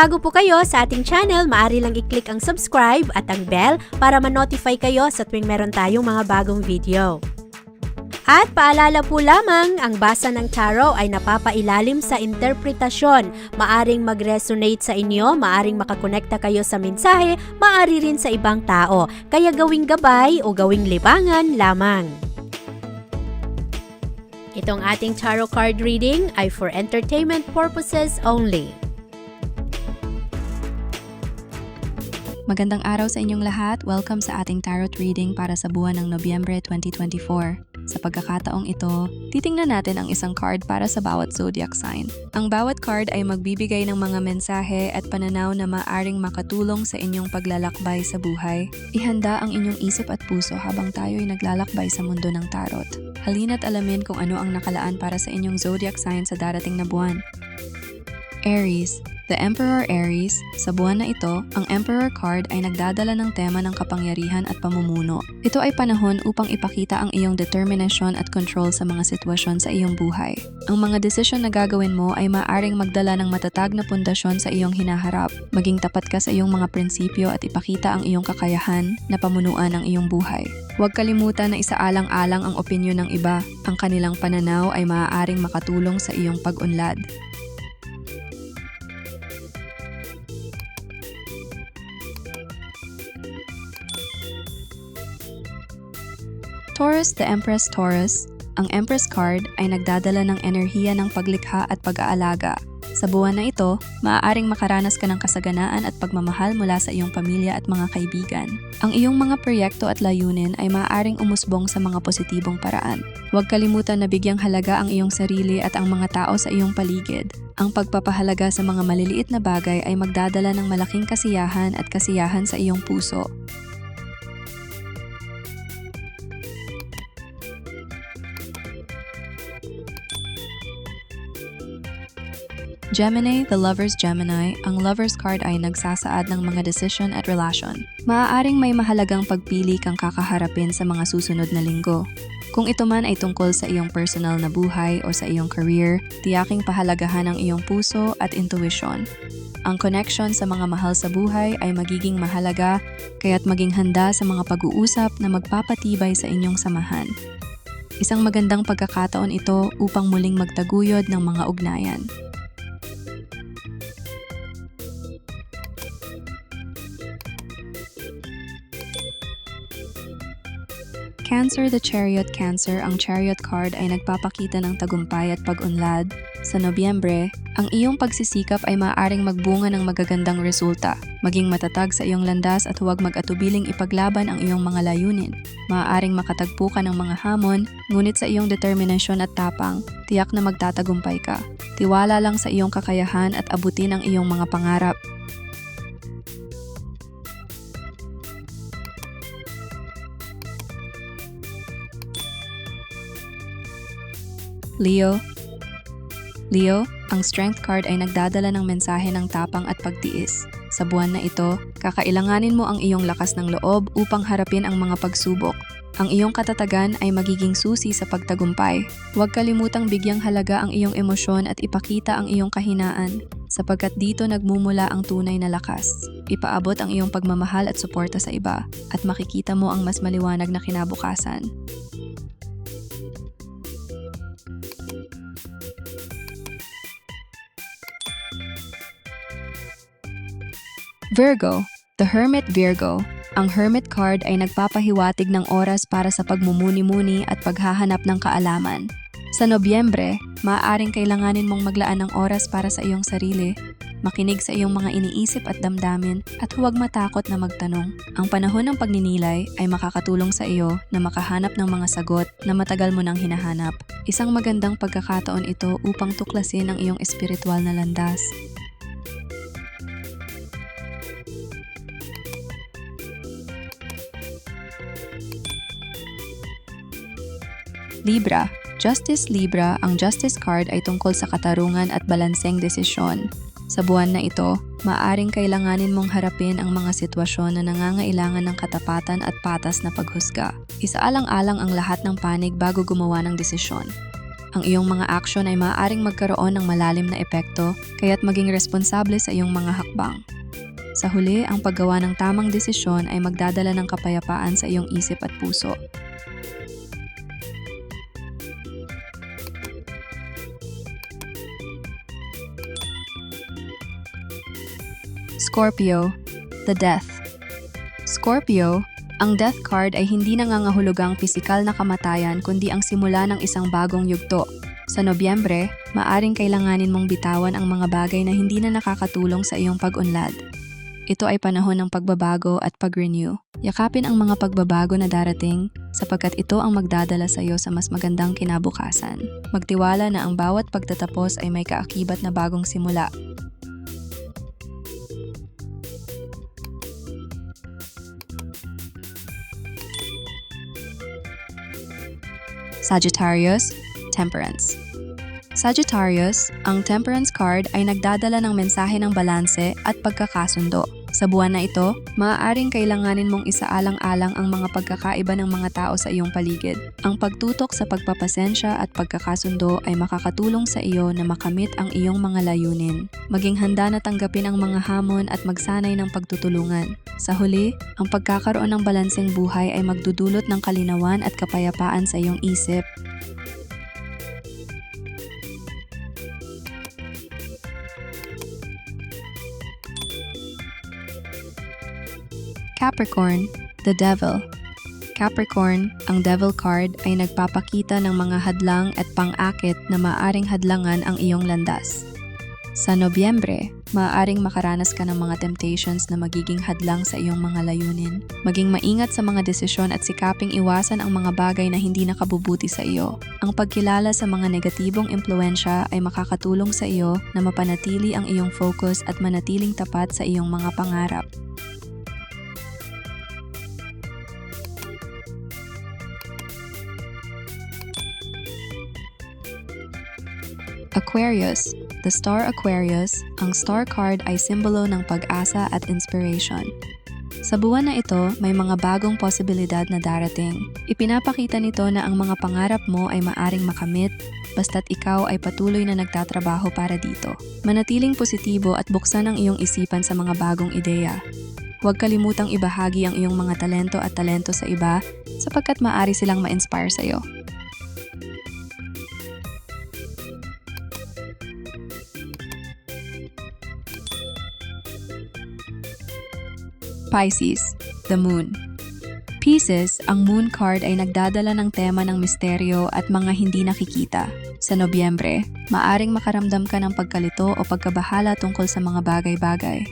bago po kayo sa ating channel, maaari lang i-click ang subscribe at ang bell para ma-notify kayo sa tuwing meron tayong mga bagong video. At paalala po lamang, ang basa ng tarot ay napapailalim sa interpretasyon. Maaring mag-resonate sa inyo, maaring makakonekta kayo sa mensahe, maari rin sa ibang tao. Kaya gawing gabay o gawing libangan lamang. Itong ating tarot card reading ay for entertainment purposes only. Magandang araw sa inyong lahat. Welcome sa ating tarot reading para sa buwan ng Nobyembre 2024. Sa pagkakataong ito, titingnan natin ang isang card para sa bawat zodiac sign. Ang bawat card ay magbibigay ng mga mensahe at pananaw na maaring makatulong sa inyong paglalakbay sa buhay. Ihanda ang inyong isip at puso habang tayo'y naglalakbay sa mundo ng tarot. Halina't alamin kung ano ang nakalaan para sa inyong zodiac sign sa darating na buwan. Aries, The Emperor Aries, sa buwan na ito, ang Emperor card ay nagdadala ng tema ng kapangyarihan at pamumuno. Ito ay panahon upang ipakita ang iyong determination at control sa mga sitwasyon sa iyong buhay. Ang mga desisyon na gagawin mo ay maaring magdala ng matatag na pundasyon sa iyong hinaharap. Maging tapat ka sa iyong mga prinsipyo at ipakita ang iyong kakayahan na pamunuan ang iyong buhay. Huwag kalimutan na isaalang-alang ang opinyon ng iba. Ang kanilang pananaw ay maaaring makatulong sa iyong pag-unlad. Taurus the Empress Taurus, ang Empress card ay nagdadala ng enerhiya ng paglikha at pag-aalaga. Sa buwan na ito, maaaring makaranas ka ng kasaganaan at pagmamahal mula sa iyong pamilya at mga kaibigan. Ang iyong mga proyekto at layunin ay maaaring umusbong sa mga positibong paraan. Huwag kalimutan na bigyang halaga ang iyong sarili at ang mga tao sa iyong paligid. Ang pagpapahalaga sa mga maliliit na bagay ay magdadala ng malaking kasiyahan at kasiyahan sa iyong puso. Gemini, the Lover's Gemini, ang Lover's card ay nagsasaad ng mga desisyon at relasyon. Maaaring may mahalagang pagpili kang kakaharapin sa mga susunod na linggo. Kung ito man ay tungkol sa iyong personal na buhay o sa iyong career, tiyaking pahalagahan ang iyong puso at intuition. Ang connection sa mga mahal sa buhay ay magiging mahalaga, kaya't maging handa sa mga pag-uusap na magpapatibay sa inyong samahan. Isang magandang pagkakataon ito upang muling magtaguyod ng mga ugnayan. Cancer the Chariot Cancer, ang Chariot card ay nagpapakita ng tagumpay at pag-unlad. Sa Nobyembre, ang iyong pagsisikap ay maaaring magbunga ng magagandang resulta. Maging matatag sa iyong landas at huwag mag-atubiling ipaglaban ang iyong mga layunin. Maaaring makatagpo ka ng mga hamon, ngunit sa iyong determinasyon at tapang, tiyak na magtatagumpay ka. Tiwala lang sa iyong kakayahan at abutin ang iyong mga pangarap. Leo Leo, ang Strength card ay nagdadala ng mensahe ng tapang at pagtiis. Sa buwan na ito, kakailanganin mo ang iyong lakas ng loob upang harapin ang mga pagsubok. Ang iyong katatagan ay magiging susi sa pagtagumpay. Huwag kalimutang bigyang halaga ang iyong emosyon at ipakita ang iyong kahinaan, sapagkat dito nagmumula ang tunay na lakas. Ipaabot ang iyong pagmamahal at suporta sa iba, at makikita mo ang mas maliwanag na kinabukasan. Virgo, the Hermit Virgo. Ang Hermit card ay nagpapahiwatig ng oras para sa pagmumuni-muni at paghahanap ng kaalaman. Sa Nobyembre, maaaring kailanganin mong maglaan ng oras para sa iyong sarili, makinig sa iyong mga iniisip at damdamin, at huwag matakot na magtanong. Ang panahon ng pagninilay ay makakatulong sa iyo na makahanap ng mga sagot na matagal mo nang hinahanap. Isang magandang pagkakataon ito upang tuklasin ang iyong espiritual na landas. Libra, Justice Libra, ang Justice card ay tungkol sa katarungan at balanseng desisyon. Sa buwan na ito, maaring kailanganin mong harapin ang mga sitwasyon na nangangailangan ng katapatan at patas na paghusga. Isaalang-alang ang lahat ng panig bago gumawa ng desisyon. Ang iyong mga aksyon ay maaaring magkaroon ng malalim na epekto, kaya't maging responsable sa iyong mga hakbang. Sa huli, ang paggawa ng tamang desisyon ay magdadala ng kapayapaan sa iyong isip at puso. Scorpio, the Death. Scorpio, ang Death card ay hindi nangangahulugang pisikal na kamatayan kundi ang simula ng isang bagong yugto. Sa Nobyembre, maaring kailanganin mong bitawan ang mga bagay na hindi na nakakatulong sa iyong pag-unlad. Ito ay panahon ng pagbabago at pag-renew. Yakapin ang mga pagbabago na darating sapagkat ito ang magdadala sa iyo sa mas magandang kinabukasan. Magtiwala na ang bawat pagtatapos ay may kaakibat na bagong simula Sagittarius, Temperance. Sagittarius, ang Temperance card ay nagdadala ng mensahe ng balanse at pagkakasundo. Sa buwan na ito, maaaring kailanganin mong isaalang-alang ang mga pagkakaiba ng mga tao sa iyong paligid. Ang pagtutok sa pagpapasensya at pagkakasundo ay makakatulong sa iyo na makamit ang iyong mga layunin. Maging handa na tanggapin ang mga hamon at magsanay ng pagtutulungan. Sa huli, ang pagkakaroon ng balanseng buhay ay magdudulot ng kalinawan at kapayapaan sa iyong isip. Capricorn, the Devil. Capricorn, ang Devil card ay nagpapakita ng mga hadlang at pang-akit na maaring hadlangan ang iyong landas. Sa Nobyembre, maaaring makaranas ka ng mga temptations na magiging hadlang sa iyong mga layunin. Maging maingat sa mga desisyon at sikaping iwasan ang mga bagay na hindi nakabubuti sa iyo. Ang pagkilala sa mga negatibong impluensya ay makakatulong sa iyo na mapanatili ang iyong focus at manatiling tapat sa iyong mga pangarap. Aquarius, the Star Aquarius, ang star card ay simbolo ng pag-asa at inspiration. Sa buwan na ito, may mga bagong posibilidad na darating. Ipinapakita nito na ang mga pangarap mo ay maaring makamit basta't ikaw ay patuloy na nagtatrabaho para dito. Manatiling positibo at buksan ang iyong isipan sa mga bagong ideya. Huwag kalimutang ibahagi ang iyong mga talento at talento sa iba sapagkat maaari silang ma-inspire sa iyo. Pisces, the Moon. Pisces, ang Moon card ay nagdadala ng tema ng misteryo at mga hindi nakikita. Sa Nobyembre, maaring makaramdam ka ng pagkalito o pagkabahala tungkol sa mga bagay-bagay.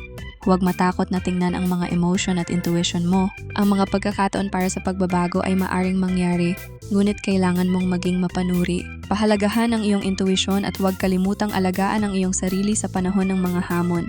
Huwag matakot na tingnan ang mga emotion at intuition mo. Ang mga pagkakataon para sa pagbabago ay maaring mangyari, ngunit kailangan mong maging mapanuri. Pahalagahan ang iyong intuition at huwag kalimutang alagaan ang iyong sarili sa panahon ng mga hamon.